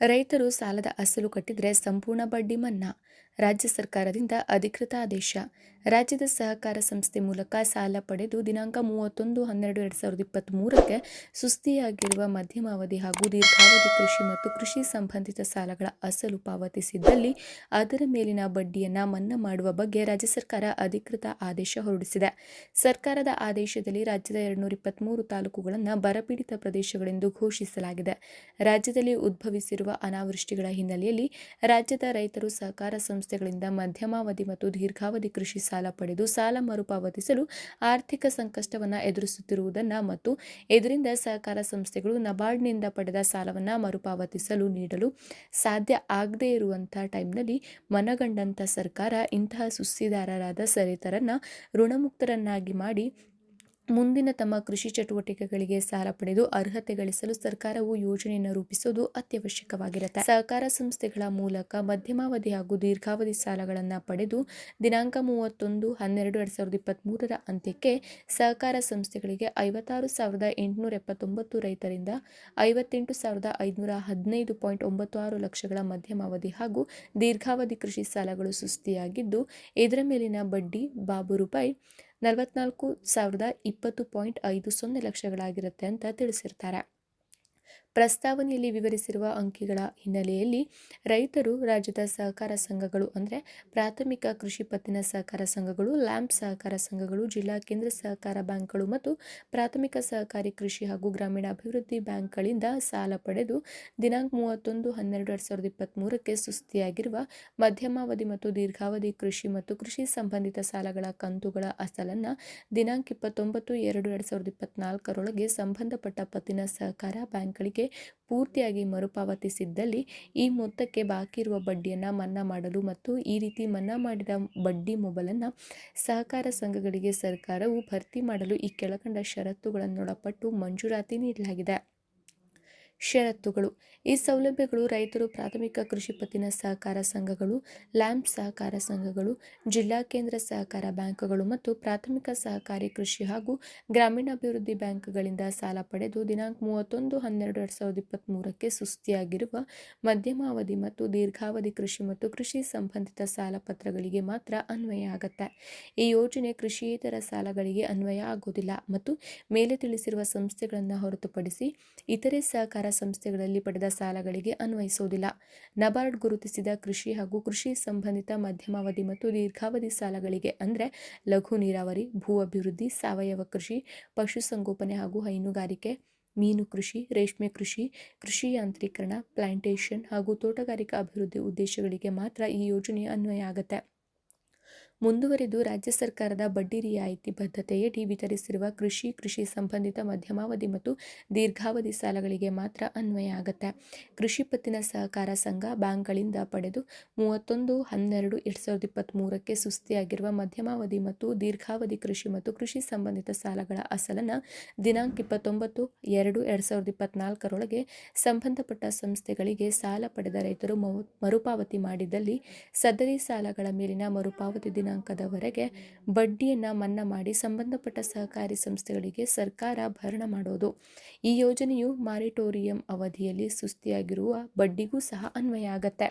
ರೈತರು ಸಾಲದ ಅಸಲು ಕಟ್ಟಿದರೆ ಸಂಪೂರ್ಣ ಬಡ್ಡಿ ಮನ್ನಾ. ರಾಜ್ಯ ಸರ್ಕಾರದಿಂದ ಅಧಿಕೃತ ಆದೇಶ. ರಾಜ್ಯದ ಸಹಕಾರ ಸಂಸ್ಥೆ ಮೂಲಕ ಸಾಲ ಪಡೆದು ದಿನಾಂಕ ಮೂವತ್ತೊಂದು ಹನ್ನೆರಡು ಎರಡು ಸಾವಿರದ ಇಪ್ಪತ್ತ್ಮೂರಕ್ಕೆ ಸುಸ್ತಿಯಾಗಿರುವ ಮಧ್ಯಮಾವಧಿ ಹಾಗೂ ದೀರ್ಘಾವಧಿ ಕೃಷಿ ಮತ್ತು ಕೃಷಿ ಸಂಬಂಧಿತ ಸಾಲಗಳ ಅಸಲು ಪಾವತಿಸಿದ್ದಲ್ಲಿ ಅದರ ಮೇಲಿನ ಬಡ್ಡಿಯನ್ನು ಮನ್ನಾ ಮಾಡುವ ಬಗ್ಗೆ ರಾಜ್ಯ ಸರ್ಕಾರ ಅಧಿಕೃತ ಆದೇಶ ಹೊರಡಿಸಿದೆ. ಸರ್ಕಾರದ ಆದೇಶದಲ್ಲಿ ರಾಜ್ಯದ ಎರಡುನೂರ ಇಪ್ಪತ್ತ್ಮೂರು ತಾಲೂಕುಗಳನ್ನು ಬರಪೀಡಿತ ಪ್ರದೇಶಗಳೆಂದು ಘೋಷಿಸಲಾಗಿದೆ. ರಾಜ್ಯದಲ್ಲಿ ಉದ್ಭವಿಸಿರುವ ಅನಾವೃಷ್ಟಿಗಳ ಹಿನ್ನೆಲೆಯಲ್ಲಿ ರಾಜ್ಯದ ರೈತರು ಸಹಕಾರ ಸಂಸ್ಥೆಗಳಿಂದ ಮಧ್ಯಮಾವಧಿ ಮತ್ತು ದೀರ್ಘಾವಧಿ ಕೃಷಿ ಸಾಲ ಪಡೆದು ಸಾಲ ಮರುಪಾವತಿಸಲು ಆರ್ಥಿಕ ಸಂಕಷ್ಟವನ್ನು ಎದುರಿಸುತ್ತಿರುವುದನ್ನು ಮತ್ತು ಇದರಿಂದ ಸಹಕಾರ ಸಂಸ್ಥೆಗಳು ನಬಾರ್ಡ್ನಿಂದ ಪಡೆದ ಸಾಲವನ್ನು ಮರುಪಾವತಿಸಲು ನೀಡಲು ಸಾಧ್ಯ ಆಗದೇ ಇರುವಂಥ ಟೈಮ್ನಲ್ಲಿ ಮನಗಂಡಂಥ ಸರ್ಕಾರ ಇಂತಹ ಸುಸ್ತಿದಾರರಾದ ಸರಿತರನ್ನು ಋಣಮುಕ್ತರನ್ನಾಗಿ ಮಾಡಿ ಮುಂದಿನ ತಮ್ಮ ಕೃಷಿ ಚಟುವಟಿಕೆಗಳಿಗೆ ಸಾಲ ಪಡೆದು ಅರ್ಹತೆ ಗಳಿಸಲು ಸರ್ಕಾರವು ಯೋಜನೆಯನ್ನು ರೂಪಿಸುವುದು ಅತ್ಯವಶ್ಯಕವಾಗಿರುತ್ತೆ. ಸಹಕಾರ ಸಂಸ್ಥೆಗಳ ಮೂಲಕ ಮಧ್ಯಮಾವಧಿ ಹಾಗೂ ದೀರ್ಘಾವಧಿ ಸಾಲಗಳನ್ನು ಪಡೆದು ದಿನಾಂಕ ಮೂವತ್ತೊಂದು ಹನ್ನೆರಡು ಎರಡ್ ಸಾವಿರದ ಇಪ್ಪತ್ತ್ಮೂರರ ಅಂತ್ಯಕ್ಕೆ ಸಹಕಾರ ಸಂಸ್ಥೆಗಳಿಗೆ ಐವತ್ತಾರು ಸಾವಿರದ ಎಂಟುನೂರ ಎಪ್ಪತ್ತೊಂಬತ್ತು ರೈತರಿಂದ ಐವತ್ತೆಂಟು ಸಾವಿರದ ಐದುನೂರ ಹದಿನೈದು ಪಾಯಿಂಟ್ ಒಂಬತ್ತು ಆರು ಲಕ್ಷಗಳ ಮಧ್ಯಮಾವಧಿ ಹಾಗೂ ದೀರ್ಘಾವಧಿ ಕೃಷಿ ಸಾಲಗಳು ಸುಸ್ತಿಯಾಗಿದ್ದು, ಇದರ ಮೇಲಿನ ಬಡ್ಡಿ, ಬಾಬು ರೂಪಾಯಿ ನಲವತ್ನಾಲ್ಕು ಸಾವಿರದ ಇಪ್ಪತ್ತು ಪಾಯಿಂಟ್ ಐದು ಸೊನ್ನೆ ಲಕ್ಷಗಳಾಗಿರುತ್ತೆ ಅಂತ ತಿಳಿಸಿರ್ತಾರೆ. ಪ್ರಸ್ತಾವನೆಯಲ್ಲಿ ವಿವರಿಸಿರುವ ಅಂಕಿಗಳ ಹಿನ್ನೆಲೆಯಲ್ಲಿ ರೈತರು ರಾಜ್ಯದ ಸಹಕಾರ ಸಂಘಗಳು ಅಂದರೆ ಪ್ರಾಥಮಿಕ ಕೃಷಿ ಪತ್ತಿನ ಸಹಕಾರ ಸಂಘಗಳು, ಲ್ಯಾಂಪ್ ಸಹಕಾರ ಸಂಘಗಳು, ಜಿಲ್ಲಾ ಕೇಂದ್ರ ಸಹಕಾರ ಬ್ಯಾಂಕ್ಗಳು ಮತ್ತು ಪ್ರಾಥಮಿಕ ಸಹಕಾರಿ ಕೃಷಿ ಹಾಗೂ ಗ್ರಾಮೀಣ ಅಭಿವೃದ್ಧಿ ಬ್ಯಾಂಕ್ಗಳಿಂದ ಸಾಲ ಪಡೆದು ದಿನಾಂಕ ಮೂವತ್ತೊಂದು ಹನ್ನೆರಡು ಎರಡು ಸಾವಿರದ ಇಪ್ಪತ್ತ್ಮೂರಕ್ಕೆ ಸುಸ್ತಿಯಾಗಿರುವ ಮಧ್ಯಮಾವಧಿ ಮತ್ತು ದೀರ್ಘಾವಧಿ ಕೃಷಿ ಮತ್ತು ಕೃಷಿ ಸಂಬಂಧಿತ ಸಾಲಗಳ ಕಂತುಗಳ ಅಸಲನ್ನು ದಿನಾಂಕ ಇಪ್ಪತ್ತೊಂಬತ್ತು ಎರಡು ಎರಡು ಸಾವಿರದ ಇಪ್ಪತ್ತ್ನಾಲ್ಕರೊಳಗೆ ಸಂಬಂಧಪಟ್ಟ ಪತ್ತಿನ ಸಹಕಾರ ಬ್ಯಾಂಕ್ಗಳಿಗೆ ಪೂರ್ತಿಯಾಗಿ ಮರುಪಾವತಿಸಿದ್ದಲ್ಲಿ ಈ ಮೊತ್ತಕ್ಕೆ ಬಾಕಿ ಇರುವ ಬಡ್ಡಿಯನ್ನು ಮನ್ನಾ ಮಾಡಲು ಮತ್ತು ಈ ರೀತಿ ಮನ್ನಾ ಮಾಡಿದ ಬಡ್ಡಿ ಮೊಬಲನ್ನು ಸಹಕಾರ ಸಂಘಗಳಿಗೆ, ಸರ್ಕಾರವು ಭರ್ತಿ ಮಾಡಲು ಈ ಕೆಳಕಂಡ ಷರತ್ತುಗಳನ್ನೊಳಪಟ್ಟು ಮಂಜೂರಾತಿ ನೀಡಲಾಗಿದೆ. ಷರತ್ತುಗಳು. ಈ ಸೌಲಭ್ಯಗಳು ರೈತರು ಪ್ರಾಥಮಿಕ ಕೃಷಿ ಪತ್ತಿನ ಸಹಕಾರ ಸಂಘಗಳು, ಲ್ಯಾಂಪ್ ಸಹಕಾರ ಸಂಘಗಳು, ಜಿಲ್ಲಾ ಕೇಂದ್ರ ಸಹಕಾರ ಬ್ಯಾಂಕ್ಗಳು ಮತ್ತು ಪ್ರಾಥಮಿಕ ಸಹಕಾರಿ ಕೃಷಿ ಹಾಗೂ ಗ್ರಾಮೀಣಾಭಿವೃದ್ಧಿ ಬ್ಯಾಂಕ್ಗಳಿಂದ ಸಾಲ ಪಡೆದು ದಿನಾಂಕ ಮೂವತ್ತೊಂದು ಹನ್ನೆರಡು ಎರಡು ಸಾವಿರದ ಇಪ್ಪತ್ತ್ಮೂರಕ್ಕೆ ಸುಸ್ತಿಯಾಗಿರುವ ಮಧ್ಯಮಾವಧಿ ಮತ್ತು ದೀರ್ಘಾವಧಿ ಕೃಷಿ ಮತ್ತು ಕೃಷಿ ಸಂಬಂಧಿತ ಸಾಲ ಪತ್ರಗಳಿಗೆ ಮಾತ್ರ ಅನ್ವಯ ಆಗುತ್ತೆ. ಈ ಯೋಜನೆ ಕೃಷಿಯೇತರ ಸಾಲಗಳಿಗೆ ಅನ್ವಯ ಆಗುವುದಿಲ್ಲ ಮತ್ತು ಮೇಲೆ ತಿಳಿಸಿರುವ ಸಂಸ್ಥೆಗಳನ್ನು ಹೊರತುಪಡಿಸಿ ಇತರೆ ಸಹಕಾರ ಸಂಸ್ಥೆಗಳಲ್ಲಿ ಪಡೆದ ಸಾಲಗಳಿಗೆ ಅನ್ವಯಿಸುವುದಿಲ್ಲ. ನಬಾರ್ಡ್ ಗುರುತಿಸಿದ ಕೃಷಿ ಹಾಗೂ ಕೃಷಿ ಸಂಬಂಧಿತ ಮಧ್ಯಮಾವಧಿ ಮತ್ತು ದೀರ್ಘಾವಧಿ ಸಾಲಗಳಿಗೆ ಅಂದರೆ ಲಘು ನೀರಾವರಿ, ಭೂ ಅಭಿವೃದ್ಧಿ, ಸಾವಯವ ಕೃಷಿ ಪಶುಸಂಗೋಪನೆ ಹಾಗೂ ಹೈನುಗಾರಿಕೆ, ಮೀನು ಕೃಷಿ, ರೇಷ್ಮೆ ಕೃಷಿ ಕೃಷಿ ಯಾಂತ್ರೀಕರಣ, ಪ್ಲಾಂಟೇಷನ್ ಹಾಗೂ ತೋಟಗಾರಿಕಾ ಅಭಿವೃದ್ಧಿ ಉದ್ದೇಶಗಳಿಗೆ ಮಾತ್ರ ಈ ಯೋಜನೆ ಅನ್ವಯ ಆಗುತ್ತೆ. ಮುಂದುವರಿದು ರಾಜ್ಯ ಸರ್ಕಾರದ ಬಡ್ಡಿ ರಿಯಾಯಿತಿ ಬದ್ಧತೆಯಡಿ ವಿತರಿಸಿರುವ ಕೃಷಿ ಕೃಷಿ ಸಂಬಂಧಿತ ಮಧ್ಯಮಾವಧಿ ಮತ್ತು ದೀರ್ಘಾವಧಿ ಸಾಲಗಳಿಗೆ ಮಾತ್ರ ಅನ್ವಯ ಆಗುತ್ತೆ. ಕೃಷಿ ಪತ್ತಿನ ಸಹಕಾರ ಸಂಘ ಬ್ಯಾಂಕ್ಗಳಿಂದ ಪಡೆದು ಮೂವತ್ತೊಂದು, ಹನ್ನೆರಡು, ಎರಡು ಸಾವಿರದ ಇಪ್ಪತ್ತ್ಮೂರಕ್ಕೆ ಸುಸ್ತಿಯಾಗಿರುವ ಮಧ್ಯಮಾವಧಿ ಮತ್ತು ದೀರ್ಘಾವಧಿ ಕೃಷಿ ಮತ್ತು ಕೃಷಿ ಸಂಬಂಧಿತ ಸಾಲಗಳ ಅಸಲನ್ನು ದಿನಾಂಕ ಇಪ್ಪತ್ತೊಂಬತ್ತು, ಎರಡು ಎರಡು ಸಾವಿರದ ಇಪ್ಪತ್ನಾಲ್ಕರೊಳಗೆ ಸಂಬಂಧಪಟ್ಟ ಸಂಸ್ಥೆಗಳಿಗೆ ಸಾಲ ಪಡೆದ ರೈತರು ಮರುಪಾವತಿ ಮಾಡಿದಲ್ಲಿ ಸದರಿ ಸಾಲಗಳ ಮೇಲಿನ ಮರುಪಾವತಿ ದಿನ ದಿನಾಂಕದವರೆಗೆ ಬಡ್ಡಿಯನ್ನು ಮನ್ನಾ ಮಾಡಿ ಸಂಬಂಧಪಟ್ಟ ಸಹಕಾರಿ ಸಂಸ್ಥೆಗಳಿಗೆ ಸರ್ಕಾರ ಭರಣ ಮಾಡೋದು. ಈ ಯೋಜನೆಯು ಮಾರಿಟೋರಿಯಂ ಅವಧಿಯಲ್ಲಿ ಸುಸ್ತಿಯಾಗಿರುವ ಬಡ್ಡಿಗೂ ಸಹ ಅನ್ವಯ ಆಗತ್ತೆ.